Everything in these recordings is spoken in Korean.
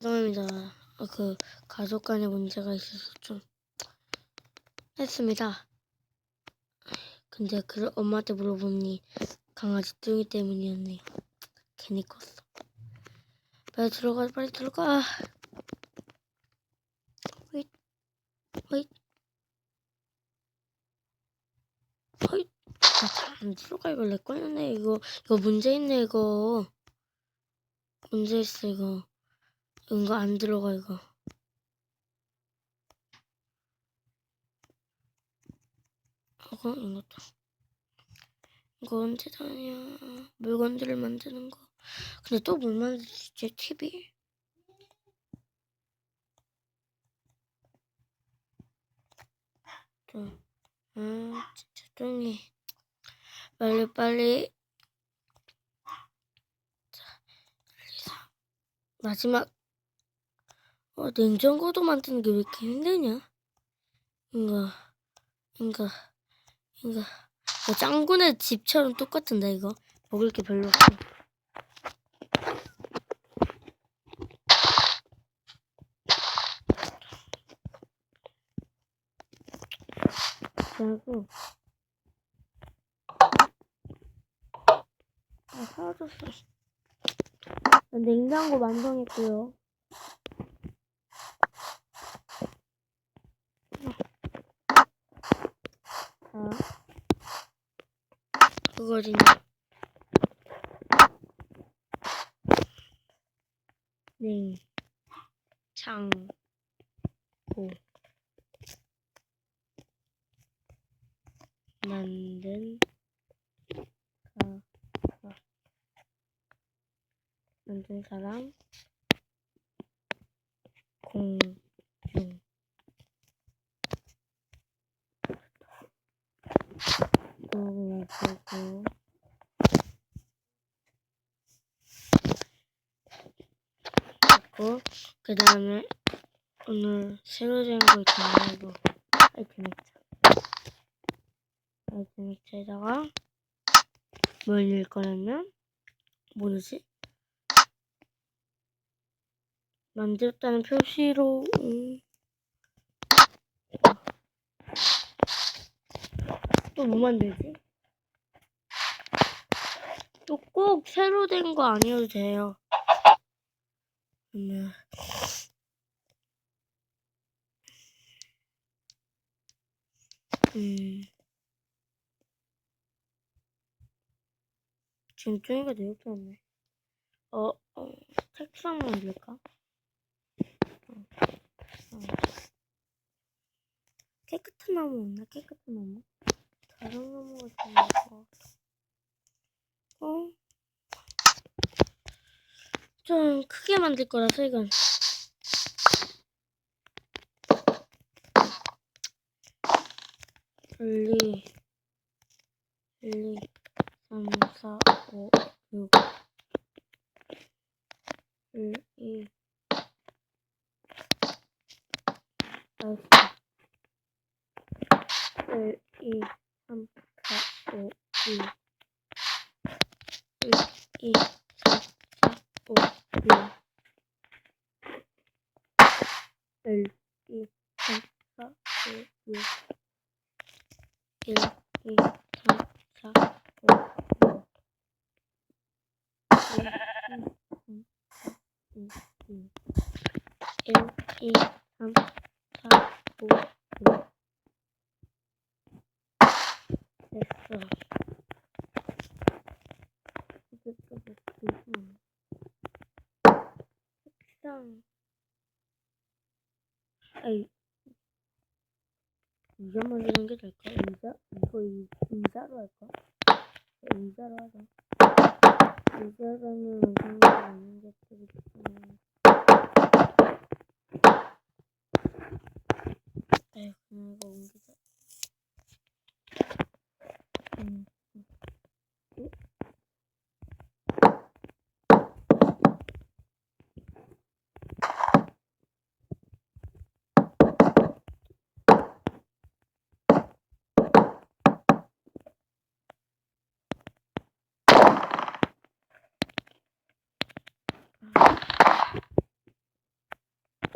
죄송합니다. 어, 그 가족 간의 문제가 있어서 좀 했습니다. 근데 그 엄마한테 물어보니 강아지 뚱이 때문이었네요. 괜히 컸어. 빨리 들어가, 빨리 들어가. 호잇, 호잇, 호잇. 나잘안 들어가 이거 내 거였네 이거 이거 문제 있네 이거 문제 있어 이거 이거 안 들어가 이거. 이거 이것도 언제 다냐? 물건들을 만드는 거. 근데 또 뭘 만들지 제 TV 또, 아 진짜 뚱이 빨리 빨리. 자 마지막 어 냉장고도 만드는 게 왜 이렇게 힘드냐? 이거 이거 이거. 이거 짱구네 집처럼 똑같은데 이거? 먹을 게 별로 없어. 그리고 아 사라졌어 냉장고 만성했고요 그거지네. 냉장고. 만든 가 만든 사람. 공중 넣어보고 그 다음에 오늘 새로 된 거 있잖아요 이거 아이템 액자 아이템 액자에다가 뭘 넣을 거냐면 뭐지? 만들었다는 표시로 음. 또뭐 만들지? 또 꼭 새로 된 거 아니어도 돼요. 그러면 음 지금 쫑이가 되게 없었네. 어, 어 책상 만들까? 어, 어. 깨끗한 나무 없나? 깨끗한 나무? 다른 나무가 좋은 것 좀 크게 만들 거라서 이건. 분리. 1, 2, 3, 4, 5, 6 1, 2 1, 2, 3, 4, 5, 6 Tamam. 이, 이, 이. 아이, 의자 만드는 게 될까? 의자? 이거 의, 의자로 할까? 의자로 하자. 의자라면 상관없는 것들이 있지만. 에휴, 그냥 이거 옮기자. 음. 음.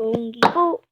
옮기고 오